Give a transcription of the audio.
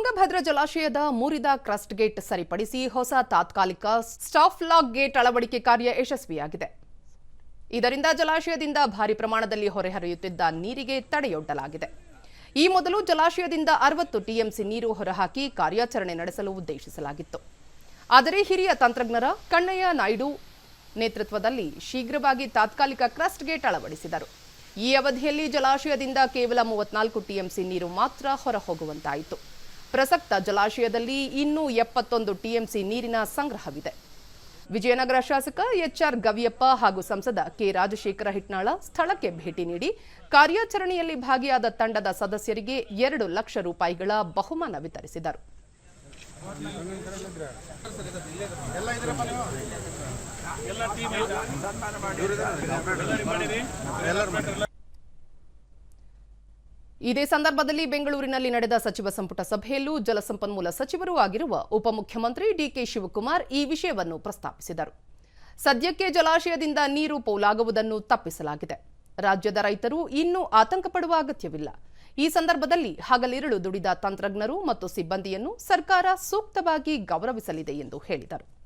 ತುಂಗಭದ್ರಾ ಜಲಾಶಯದ ಮುರಿದ crust gate ಸರಿಪಡಿಸಿ ಹೊಸ ತಾತ್ಕಾಲಿಕ ಸ್ಟಾಫ್ ಲಾಕ್ ಗೇಟ್ ಅಳವಡಿಕೆ ಕಾರ್ಯ ಯಶಸ್ವಿಯಾಗಿದೆ. ಇದರಿಂದ ಜಲಾಶಯದಿಂದ ಭಾರಿ ಪ್ರಮಾಣದಲ್ಲಿ ಹೊರಹರಿಯುತ್ತಿದ್ದ ನೀರಿಗೆ ತಡೆಯೊಡ್ಡಲಾಗಿದೆ. ಈ ಮೊದಲು ಜಲಾಶಯದಿಂದ ಅರವತ್ತು ಟಿಎಂಸಿ ನೀರು ಹೊರಹಾಕಿ ಕಾರ್ಯಾಚರಣೆ ನಡೆಸಲು ಉದ್ದೇಶಿಸಲಾಗಿತ್ತು. ಆದರೆ ಹಿರಿಯ ತಂತ್ರಜ್ಞರ ಕಣ್ಣಯ್ಯ ನಾಯ್ಡು ನೇತೃತ್ವದಲ್ಲಿ ಶೀಘ್ರವಾಗಿ ತಾತ್ಕಾಲಿಕ ಕ್ರಸ್ಟ್ ಗೇಟ್ ಅಳವಡಿಸಿದರು. ಈ ಅವಧಿಯಲ್ಲಿ ಜಲಾಶಯದಿಂದ ಕೇವಲ ಮೂವತ್ನಾಲ್ಕು ಟಿಎಂಸಿ ನೀರು ಮಾತ್ರ ಹೊರಹೋಗುವಂತಾಯಿತು. ಪ್ರಸಕ್ತ ಜಲಾಶಯದಲ್ಲಿ ಇನ್ನೂ ಎಪ್ಪತ್ತೊಂದು ಟಿಎಂಸಿ ನೀರಿನ ಸಂಗ್ರಹವಿದೆ. ವಿಜಯನಗರ ಶಾಸಕ ಎಚ್ಆರ್ ಗವಿಯಪ್ಪ ಹಾಗೂ ಸಂಸದ ಕೆ ರಾಜಶೇಖರ ಹಿಟ್ನಾಳ ಸ್ಥಳಕ್ಕೆ ಭೇಟಿ ನೀಡಿ ಕಾರ್ಯಾಚರಣೆಯಲ್ಲಿ ಭಾಗಿಯಾದ ತಂಡದ ಸದಸ್ಯರಿಗೆ ಎರಡು ಲಕ್ಷ ರೂಪಾಯಿಗಳ ಬಹುಮಾನ ವಿತರಿಸಿದರು. ಇದೇ ಸಂದರ್ಭದಲ್ಲಿ ಬೆಂಗಳೂರಿನಲ್ಲಿ ನಡೆದ ಸಚಿವ ಸಂಪುಟ ಸಭೆಯಲ್ಲೂ ಜಲಸಂಪನ್ಮೂಲ ಸಚಿವರೂ ಆಗಿರುವ ಉಪಮುಖ್ಯಮಂತ್ರಿ ಡಿಕೆ ಶಿವಕುಮಾರ್ ಈ ವಿಷಯವನ್ನು ಪ್ರಸ್ತಾಪಿಸಿದರು. ಸದ್ಯಕ್ಕೆ ಜಲಾಶಯದಿಂದ ನೀರು ಪೋಲಾಗುವುದನ್ನು ತಪ್ಪಿಸಲಾಗಿದೆ. ರಾಜ್ಯದ ರೈತರು ಇನ್ನೂ ಆತಂಕ ಪಡುವ ಅಗತ್ಯವಿಲ್ಲ. ಈ ಸಂದರ್ಭದಲ್ಲಿ ಹಗಲಿರುಳು ದುಡಿದ ತಂತ್ರಜ್ಞರು ಮತ್ತು ಸಿಬ್ಬಂದಿಯನ್ನು ಸರ್ಕಾರ ಸೂಕ್ತವಾಗಿ ಗೌರವಿಸಲಿದೆ ಎಂದು ಹೇಳಿದರು.